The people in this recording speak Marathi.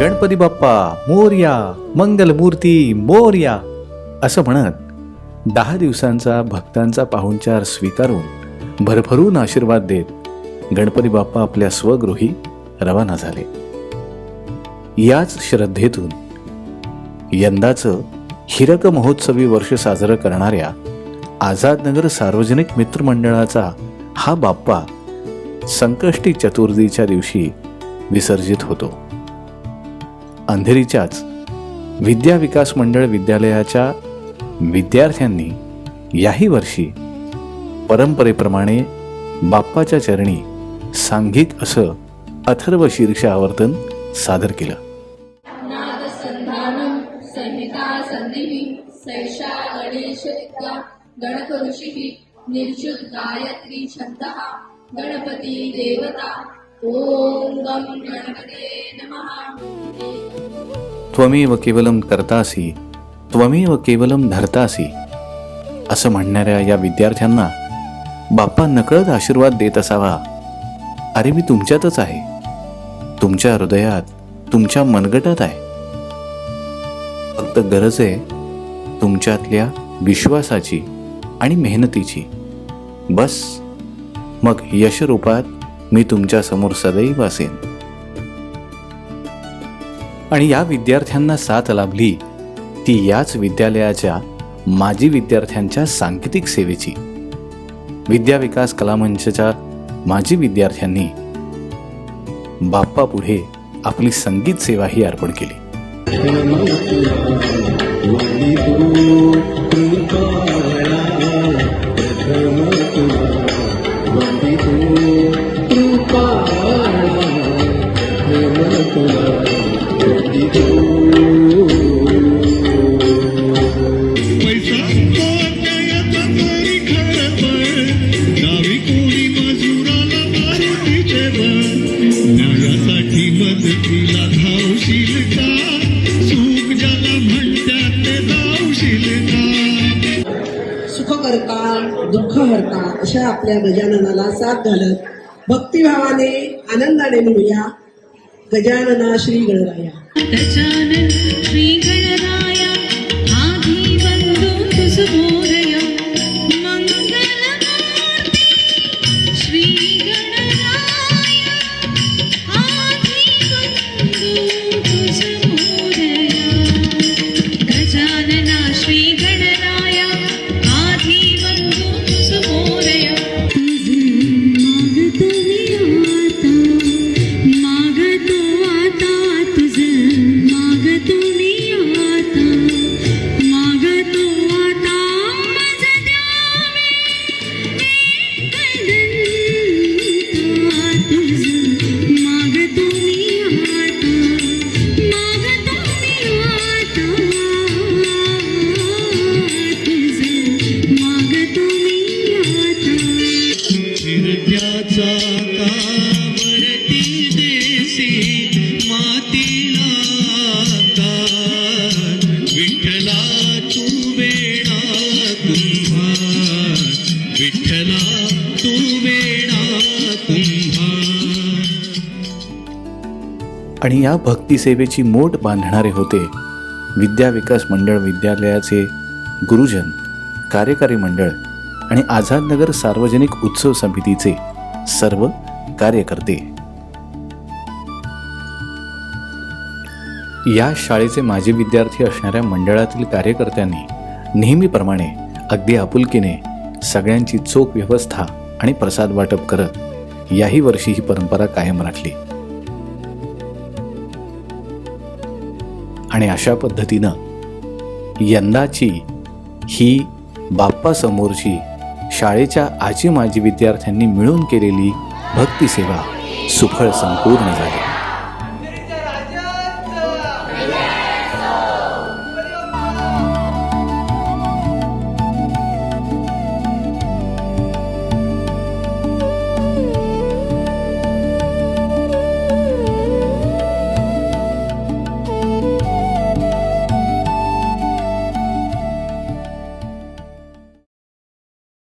गणपती बाप्पा मोर्या मंगलमूर्ती मोर्या असं म्हणत दहा दिवसांचा भक्तांचा पाहुणचार स्वीकारून भरभरून आशीर्वाद देत गणपती बाप्पा आपल्या स्वगृही रवाना झाले. याच श्रद्धेतून यंदाचं हिरक महोत्सवी वर्ष साजरं करणाऱ्या आझादनगर सार्वजनिक मित्रमंडळाचा हा बाप्पा संकष्टी चतुर्थीच्या दिवशी विसर्जित होतो. अंधेरीच्याच विद्या विकास मंडळ विद्यालयाच्या विद्यार्थ्यांनी याही वर्षी परंपरेप्रमाणे बाप्पाच्या चरणी सांघिक असं अथर्व शीर्ष आवर्तन सादर केलं. गणपती देवता ॐ गं गणपते नमः त्वमेव केवलम करतासी त्वमेव केवलम धरतासी असं म्हणणाऱ्या या विद्यार्थ्यांना बाप्पा नकळत आशीर्वाद देत असावा. अरे मी तुमच्यातच आहे. तुमच्या हृदयात तुमच्या मनगटात आहे. फक्त गरज आहे तुमच्यातल्या विश्वासाची आणि मेहनतीची. बस. मग यशरूपात मी तुमच्यासमोर सदैव असेन. आणि या विद्यार्थ्यांना साथ लाभली ती याच विद्यालयाच्या माजी विद्यार्थ्यांच्या सांकेतिक सेवेची. विद्या विकास कलामंचच्या माजी विद्यार्थ्यांनी बाप्पा पुढे आपली संगीत सेवाही अर्पण केली. सुखकर्ता दुःखहर्ता अशा आपल्या गजाननाला साथ घालत भक्तिभावाने आनंदाने म्हणूया ഗജാനന ശ്രീ ഗണരായ ഗജാനന ശ്രീ ഗണരായ easy. आणि या भक्तिसेवेची मोठ बांधणारे होते. विद्या विकास मंडळ विद्यालयाचे गुरुजन कार्यकारी मंडळ आणि आझादनगर सार्वजनिक उत्सव समितीचे सर्व कार्यकर्ते. या शाळेचे माजी विद्यार्थी असणाऱ्या मंडळातील कार्यकर्त्यांनी नेहमीप्रमाणे अगदी आपुलकीने सगळ्यांची चोख व्यवस्था आणि प्रसाद वाटप करत याही वर्षी ही परंपरा कायम राखली. आणि अशा पद्धतीनं यंदाची ही बाप्पासमोरची शाळेच्या आजी माजी विद्यार्थ्यांनी मिळून केलेली भक्तिसेवा सुफळ संपूर्ण झाली.